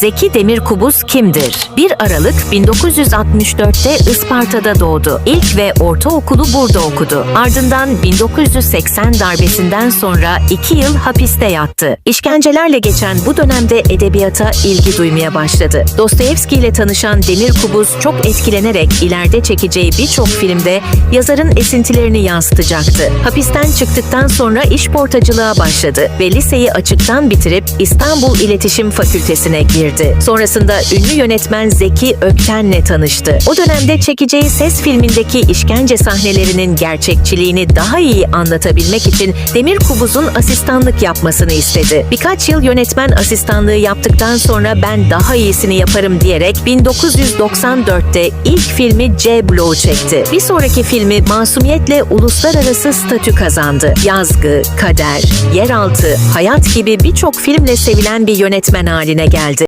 Zeki Demirkubuz kimdir? 1 Aralık 1964'te Isparta'da doğdu. İlk ve ortaokulu burada okudu. Ardından 1980 darbesinden sonra 2 yıl hapiste yattı. İşkencelerle geçen bu dönemde edebiyata ilgi duymaya başladı. Dostoyevski ile tanışan Demirkubuz çok etkilenerek ileride çekeceği birçok filmde yazarın esintilerini yansıtacaktı. Hapisten çıktıktan sonra iş portacılığa başladı ve liseyi açıktan bitirip İstanbul İletişim Fakültesine girdi. Sonrasında ünlü yönetmen Zeki Ökten'le tanıştı. O dönemde çekeceği ses filmindeki işkence sahnelerinin gerçekçiliğini daha iyi anlatabilmek için Demirkubuz'un asistanlık yapmasını istedi. Birkaç yıl yönetmen asistanlığı yaptıktan sonra ben daha iyisini yaparım diyerek 1994'te ilk filmi C Blow çekti. Bir sonraki filmi masumiyetle uluslararası statü kazandı. Yazgı, Kader, Yeraltı, Hayat gibi birçok filmle sevilen bir yönetmen haline geldi.